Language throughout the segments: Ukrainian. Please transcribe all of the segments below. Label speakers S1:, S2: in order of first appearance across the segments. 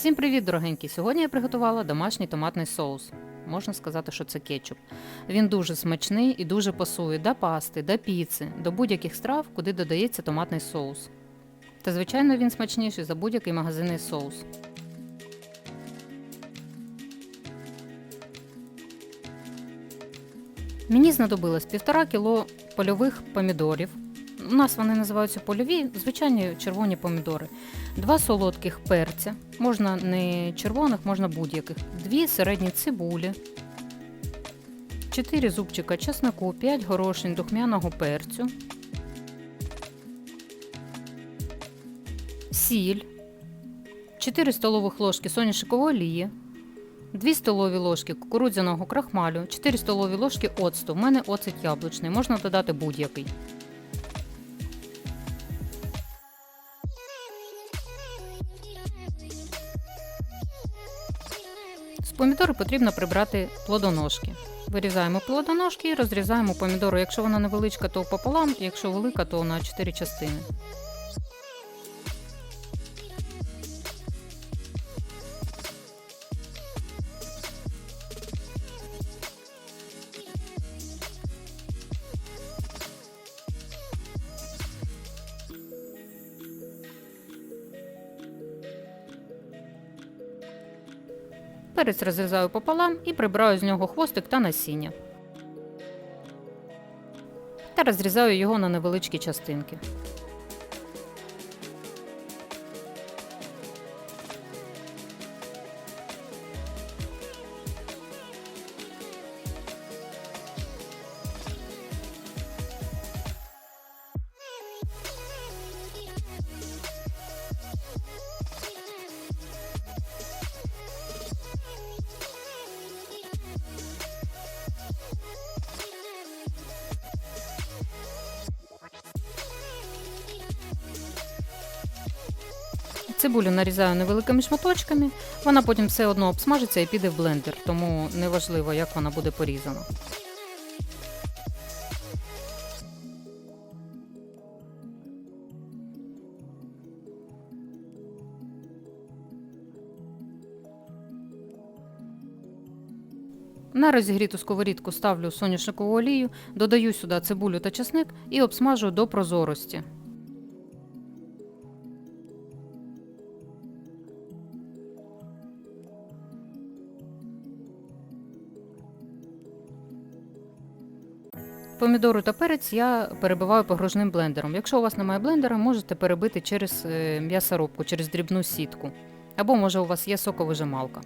S1: Всім привіт, дорогенькі! Сьогодні я приготувала домашній томатний соус. Можна сказати, що це кетчуп. Він дуже смачний і дуже пасує до пасти, до піци, до будь-яких страв, куди додається томатний соус. Та, звичайно, він смачніший за будь-який магазинний соус. Мені знадобилось півтора кіло польових помідорів. У нас вони називаються польові, звичайні червоні помідори. Два солодких перця, можна не червоних, можна будь-яких, дві середні цибулі, 4 зубчика чесноку, 5 горошин духмяного перцю, сіль, 4 столових ложки соняшникової олії, 2 столові ложки кукурудзяного крахмалю, 4 столові ложки оцту. У мене оцет яблучний, можна додати будь-який. З помідори потрібно прибрати плодоножки. Вирізаємо плодоножки і розрізаємо помідору. Якщо вона невеличка, то пополам, якщо велика, то на 4 частини. Перець розрізаю пополам і прибираю з нього хвостик та насіння. Та розрізаю його на невеличкі частинки. Цибулю нарізаю невеликими шматочками, вона потім все одно обсмажиться і піде в блендер, тому неважливо, як вона буде порізана. На розігріту сковорідку ставлю соняшникову олію, додаю сюди цибулю та чесник і обсмажую до прозорості. Помідору та перець я перебиваю погружним блендером. Якщо у вас немає блендера, можете перебити через е, м'ясорубку, через дрібну сітку. Або може у вас є соковижималка.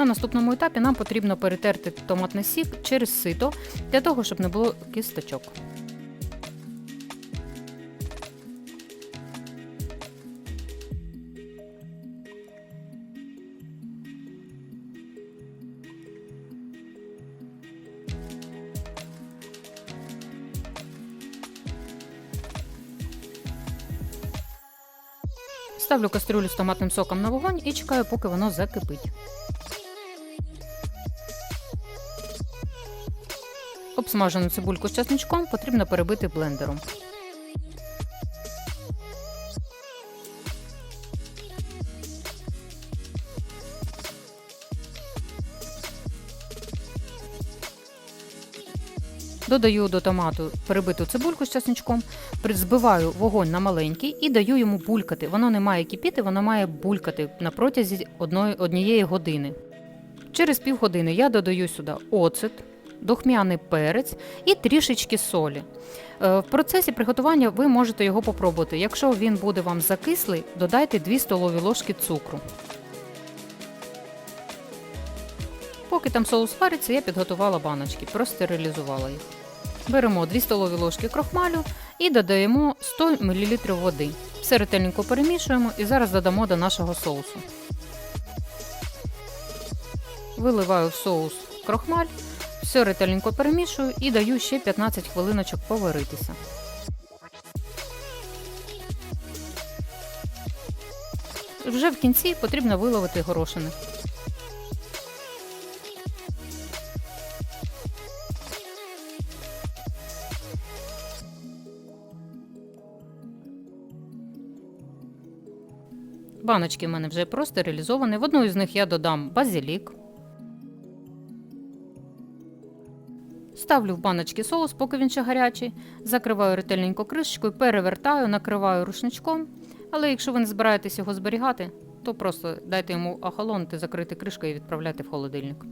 S1: На наступному етапі нам потрібно перетерти томатний сік через сито для того, щоб не було кісточок. Ставлю кастрюлю з томатним соком на вогонь і чекаю, поки воно закипить. Обсмажену цибульку з часничком потрібно перебити блендером. Додаю до томату перебиту цибульку з часничком, збиваю вогонь на маленький і даю йому булькати. Воно не має кипіти, воно має булькати на протязі одної, однієї години. Через півгодини я додаю сюди оцет, духмяний перець і трішечки солі. Е, В процесі приготування ви можете його попробувати. Якщо він буде вам закислий, додайте 2 столові ложки цукру. Поки там соус вариться, я підготувала баночки, простерилізувала їх. Беремо 2 столові ложки крохмалю і додаємо 100 мл води. Все ретельненько перемішуємо і зараз додамо до нашого соусу. Виливаю в соус крохмаль, Все ретельненько перемішую і даю ще 15 хвилиночок поваритися. Вже в кінці потрібно виловити горошини. Баночки в мене вже простерилізовані. В одну із них я додам базилік. Ставлю в баночки соус, поки він ще гарячий, закриваю ретельненько кришечкою, перевертаю, накриваю рушничком. Але якщо ви не збираєтесь його зберігати, то просто дайте йому охолонути, закрити кришкою і відправляйте в холодильник.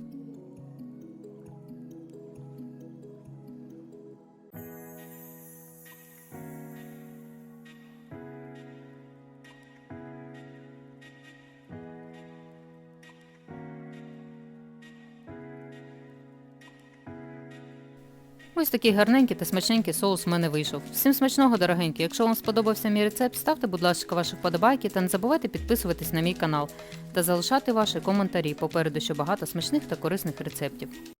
S1: Ось такий гарненький та смачненький соус в мене вийшов. Всім смачного, дорогенькі! Якщо вам сподобався мій рецепт, ставте, будь ласка, ваші вподобайки та не забувайте підписуватись на мій канал та залишати ваші коментарі. Попереду ще багато смачних та корисних рецептів.